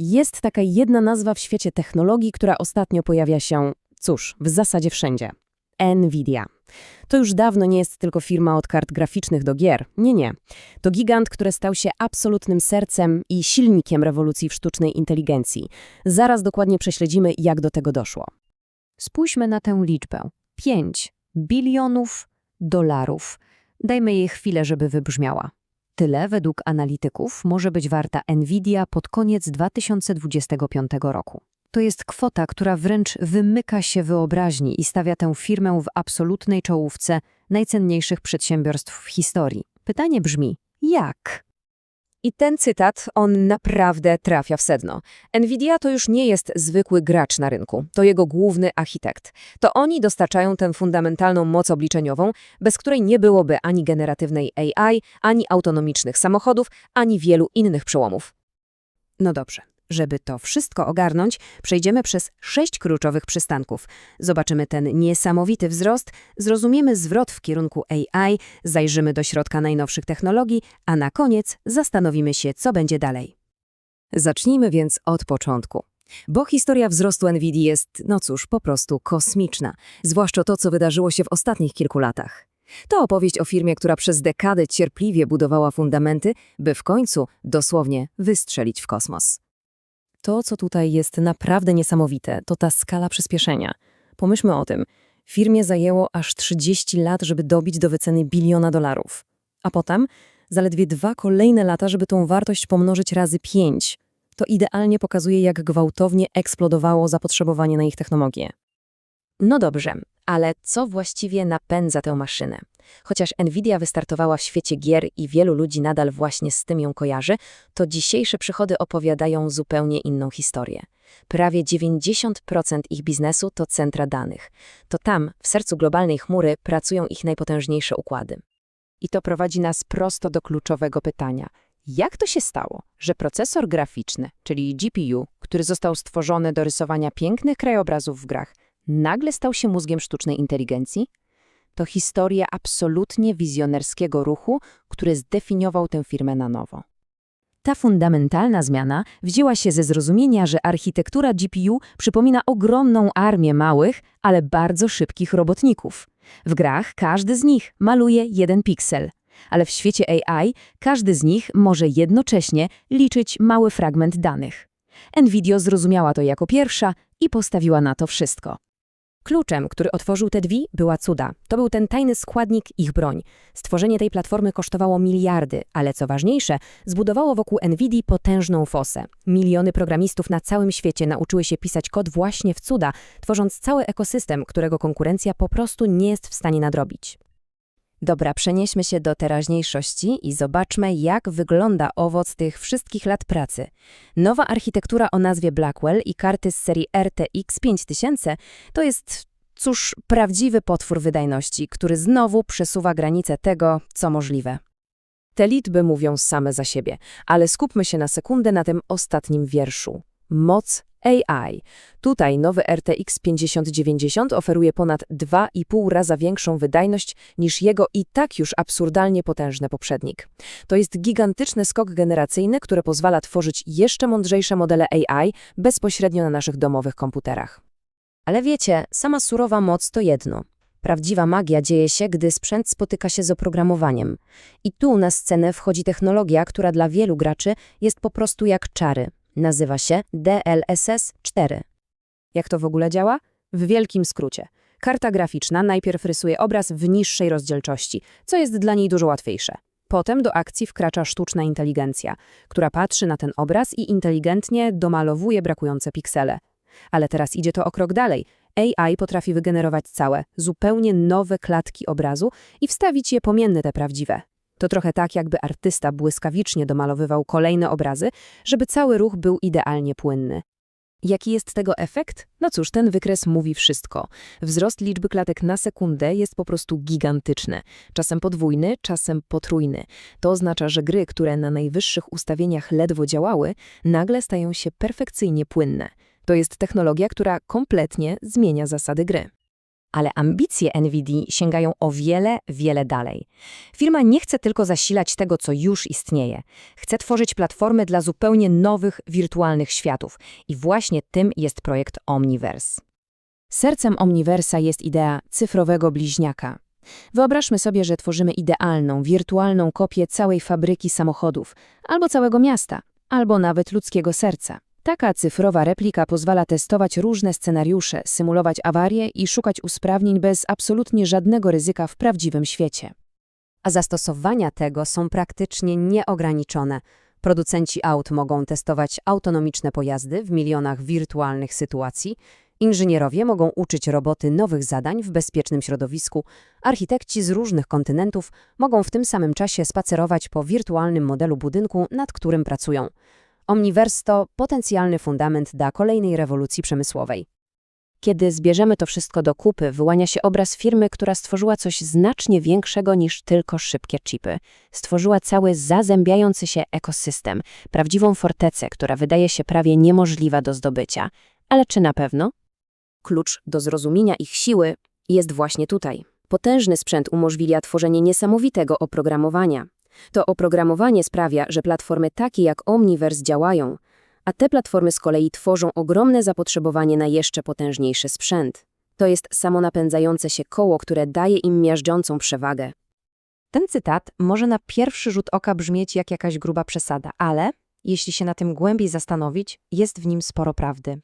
Jest taka jedna nazwa w świecie technologii, która ostatnio pojawia się, cóż, w zasadzie wszędzie. Nvidia. To już dawno nie jest tylko firma od kart graficznych do gier. Nie, nie. To gigant, który stał się absolutnym sercem i silnikiem rewolucji w sztucznej inteligencji. Zaraz dokładnie prześledzimy, jak do tego doszło. Spójrzmy na tę liczbę. 5 bilionów dolarów. Dajmy jej chwilę, żeby wybrzmiała. Tyle, według analityków, może być warta Nvidia pod koniec 2025 roku. To jest kwota, która wręcz wymyka się wyobraźni i stawia tę firmę w absolutnej czołówce najcenniejszych przedsiębiorstw w historii. Pytanie brzmi, jak? I ten cytat, on naprawdę trafia w sedno. Nvidia to już nie jest zwykły gracz na rynku, to jego główny architekt. To oni dostarczają tę fundamentalną moc obliczeniową, bez której nie byłoby ani generatywnej AI, ani autonomicznych samochodów, ani wielu innych przełomów. No dobrze. Żeby to wszystko ogarnąć, przejdziemy przez sześć kluczowych przystanków. Zobaczymy ten niesamowity wzrost, zrozumiemy zwrot w kierunku AI, zajrzymy do środka najnowszych technologii, a na koniec zastanowimy się, co będzie dalej. Zacznijmy więc od początku. Bo historia wzrostu NVIDIA jest, no cóż, po prostu kosmiczna. Zwłaszcza to, co wydarzyło się w ostatnich kilku latach. To opowieść o firmie, która przez dekadę cierpliwie budowała fundamenty, by w końcu dosłownie wystrzelić w kosmos. To, co tutaj jest naprawdę niesamowite, to ta skala przyspieszenia. Pomyślmy o tym. Firmie zajęło aż 30 lat, żeby dobić do wyceny biliona dolarów. A potem zaledwie dwa kolejne lata, żeby tą wartość pomnożyć razy pięć. To idealnie pokazuje, jak gwałtownie eksplodowało zapotrzebowanie na ich technologię. No dobrze, ale co właściwie napędza tę maszynę? Chociaż Nvidia wystartowała w świecie gier i wielu ludzi nadal właśnie z tym ją kojarzy, to dzisiejsze przychody opowiadają zupełnie inną historię. Prawie 90% ich biznesu to centra danych. To tam, w sercu globalnej chmury, pracują ich najpotężniejsze układy. I to prowadzi nas prosto do kluczowego pytania. Jak to się stało, że procesor graficzny, czyli GPU, który został stworzony do rysowania pięknych krajobrazów w grach, nagle stał się mózgiem sztucznej inteligencji? To historia absolutnie wizjonerskiego ruchu, który zdefiniował tę firmę na nowo. Ta fundamentalna zmiana wzięła się ze zrozumienia, że architektura GPU przypomina ogromną armię małych, ale bardzo szybkich robotników. W grach każdy z nich maluje jeden piksel, ale w świecie AI każdy z nich może jednocześnie liczyć mały fragment danych. NVIDIA zrozumiała to jako pierwsza i postawiła na to wszystko. Kluczem, który otworzył te drzwi, była cuda. To był ten tajny składnik ich broń. Stworzenie tej platformy kosztowało miliardy, ale co ważniejsze, zbudowało wokół NVIDII potężną fosę. Miliony programistów na całym świecie nauczyły się pisać kod właśnie w cuda, tworząc cały ekosystem, którego konkurencja po prostu nie jest w stanie nadrobić. Dobra, przenieśmy się do teraźniejszości i zobaczmy, jak wygląda owoc tych wszystkich lat pracy. Nowa architektura o nazwie Blackwell i karty z serii RTX 5000 to jest, cóż, prawdziwy potwór wydajności, który znowu przesuwa granice tego, co możliwe. Te liczby mówią same za siebie, ale skupmy się na sekundę na tym ostatnim wierszu. Moc AI. Tutaj nowy RTX 5090 oferuje ponad 2,5 raza większą wydajność niż jego i tak już absurdalnie potężny poprzednik. To jest gigantyczny skok generacyjny, który pozwala tworzyć jeszcze mądrzejsze modele AI bezpośrednio na naszych domowych komputerach. Ale wiecie, sama surowa moc to jedno. Prawdziwa magia dzieje się, gdy sprzęt spotyka się z oprogramowaniem. I tu na scenę wchodzi technologia, która dla wielu graczy jest po prostu jak czary. Nazywa się DLSS 4. Jak to w ogóle działa? W wielkim skrócie. Karta graficzna najpierw rysuje obraz w niższej rozdzielczości, co jest dla niej dużo łatwiejsze. Potem do akcji wkracza sztuczna inteligencja, która patrzy na ten obraz i inteligentnie domalowuje brakujące piksele. Ale teraz idzie to o krok dalej. AI potrafi wygenerować całe, zupełnie nowe klatki obrazu i wstawić je pomiędzy te prawdziwe. To trochę tak, jakby artysta błyskawicznie domalowywał kolejne obrazy, żeby cały ruch był idealnie płynny. Jaki jest tego efekt? No cóż, ten wykres mówi wszystko. Wzrost liczby klatek na sekundę jest po prostu gigantyczny. Czasem podwójny, czasem potrójny. To oznacza, że gry, które na najwyższych ustawieniach ledwo działały, nagle stają się perfekcyjnie płynne. To jest technologia, która kompletnie zmienia zasady gry. Ale ambicje NVIDIA sięgają o wiele, wiele dalej. Firma nie chce tylko zasilać tego, co już istnieje. Chce tworzyć platformy dla zupełnie nowych, wirtualnych światów. I właśnie tym jest projekt Omniverse. Sercem Omniversa jest idea cyfrowego bliźniaka. Wyobraźmy sobie, że tworzymy idealną, wirtualną kopię całej fabryki samochodów, albo całego miasta, albo nawet ludzkiego serca. Taka cyfrowa replika pozwala testować różne scenariusze, symulować awarie i szukać usprawnień bez absolutnie żadnego ryzyka w prawdziwym świecie. A zastosowania tego są praktycznie nieograniczone. Producenci aut mogą testować autonomiczne pojazdy w milionach wirtualnych sytuacji, inżynierowie mogą uczyć roboty nowych zadań w bezpiecznym środowisku, architekci z różnych kontynentów mogą w tym samym czasie spacerować po wirtualnym modelu budynku, nad którym pracują. Omniverse to potencjalny fundament dla kolejnej rewolucji przemysłowej. Kiedy zbierzemy to wszystko do kupy, wyłania się obraz firmy, która stworzyła coś znacznie większego niż tylko szybkie chipy. Stworzyła cały zazębiający się ekosystem, prawdziwą fortecę, która wydaje się prawie niemożliwa do zdobycia. Ale czy na pewno? Klucz do zrozumienia ich siły jest właśnie tutaj. Potężny sprzęt umożliwia tworzenie niesamowitego oprogramowania. To oprogramowanie sprawia, że platformy takie jak Omniverse działają, a te platformy z kolei tworzą ogromne zapotrzebowanie na jeszcze potężniejszy sprzęt. To jest samonapędzające się koło, które daje im miażdżącą przewagę. Ten cytat może na pierwszy rzut oka brzmieć jak jakaś gruba przesada, ale jeśli się na tym głębiej zastanowić, jest w nim sporo prawdy.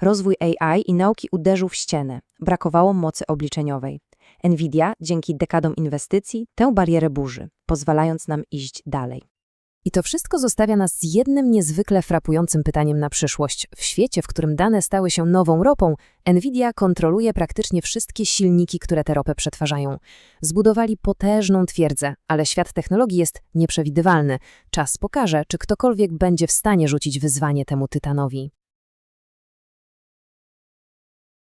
Rozwój AI i nauki uderzył w ścianę, brakowało mocy obliczeniowej. Nvidia, dzięki dekadom inwestycji, tę barierę burzy, pozwalając nam iść dalej. I to wszystko zostawia nas z jednym niezwykle frapującym pytaniem na przyszłość. W świecie, w którym dane stały się nową ropą, Nvidia kontroluje praktycznie wszystkie silniki, które tę ropę przetwarzają. Zbudowali potężną twierdzę, ale świat technologii jest nieprzewidywalny. Czas pokaże, czy ktokolwiek będzie w stanie rzucić wyzwanie temu tytanowi.